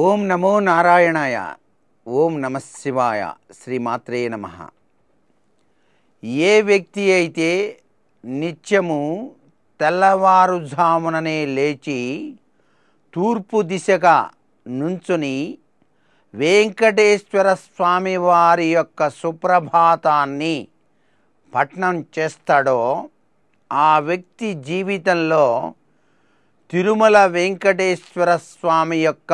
ఓం నమో నారాయణాయ ఓం నమ శివాయ శ్రీమాత్రే నమ. ఏ వ్యక్తి అయితే నిత్యము తెల్లవారుజాముననే లేచి తూర్పు దిశగా నుంచుని వెంకటేశ్వర స్వామి వారి యొక్క సుప్రభాతాన్ని పఠనం చేస్తాడో ఆ వ్యక్తి జీవితంలో తిరుమల వెంకటేశ్వర స్వామి యొక్క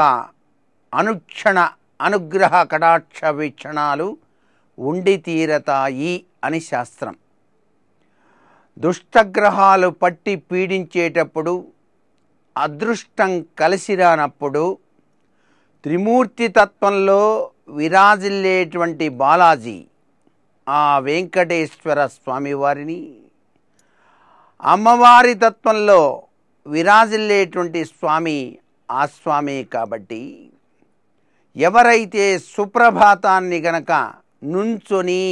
అనుక్షణ అనుగ్రహ కటాక్ష వీక్షణాలు ఉండి తీరతాయి అని శాస్త్రం. దుష్టగ్రహాలు పట్టి పీడించేటప్పుడు అదృష్టం కలిసి రానప్పుడు త్రిమూర్తి తత్వంలో విరాజిల్లేటువంటి బాలాజీ ఆ వెంకటేశ్వర స్వామివారిని అమ్మవారి తత్వంలో విరాజిల్లేటువంటి స్వామి ఆ స్వామి కాబట్టి ఎవరైతే సుప్రభాతాన్ని గనక నుంచొని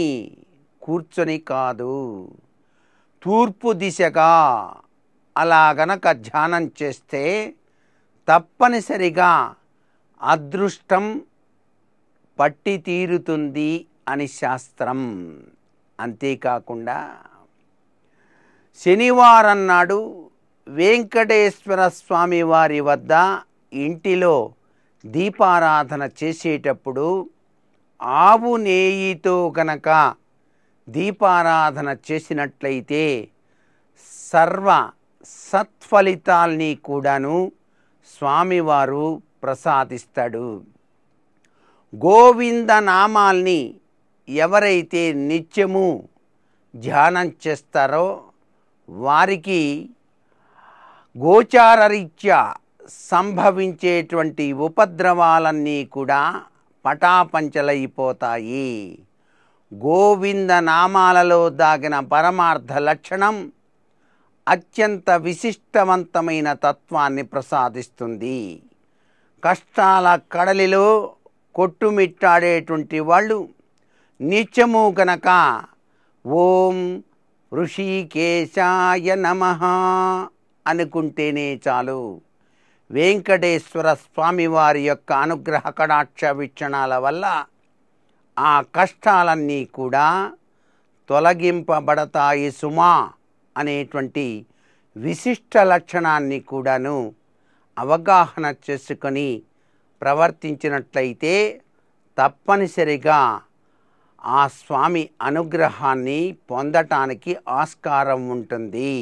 కూర్చొని కాదు తూర్పు దిశగా అలా గనక ధ్యానం చేస్తే తప్పనిసరిగా అదృష్టం పట్టి తీరుతుంది అని శాస్త్రం. అంతేకాకుండా శనివారం నాడు వెంకటేశ్వర స్వామి వారి వద్ద ఇంటిలో దీపారాధన చేసేటప్పుడు ఆవు నేయితో గనక దీపారాధన చేసినట్లయితే సర్వ సత్ఫలితాల్ని కూడాను స్వామివారు ప్రసాదిస్తాడు. గోవింద నామాల్ని ఎవరైతే నిత్యము ధ్యానం చేస్తారో వారికి గోచారరీత్యా సంభవించేటువంటి ఉపద్రవాలన్నీ కూడా పటాపంచలైపోతాయి. గోవింద నామాలలో దాగిన పరమార్థ లక్షణం అత్యంత విశిష్టవంతమైన తత్వాన్ని ప్రసాదిస్తుంది. కష్టాల కడలిలో కొట్టుమిట్టాడేటువంటి వాళ్ళు నిత్యము గనక ఓం ఋషికేశాయ నమ అనుకుంటేనే చాలు. వెంకటేశ్వర స్వామివారి యొక్క అనుగ్రహ కడాక్ష వీక్షణాల వల్ల ఆ కష్టాలన్నీ కూడా తొలగింపబడతాయి సుమా అనేటువంటి విశిష్ట లక్షణాన్ని కూడాను అవగాహన చేసుకొని ప్రవర్తించినట్లయితే తప్పనిసరిగా ఆ స్వామి అనుగ్రహాన్ని పొందటానికి ఆస్కారం ఉంటుంది.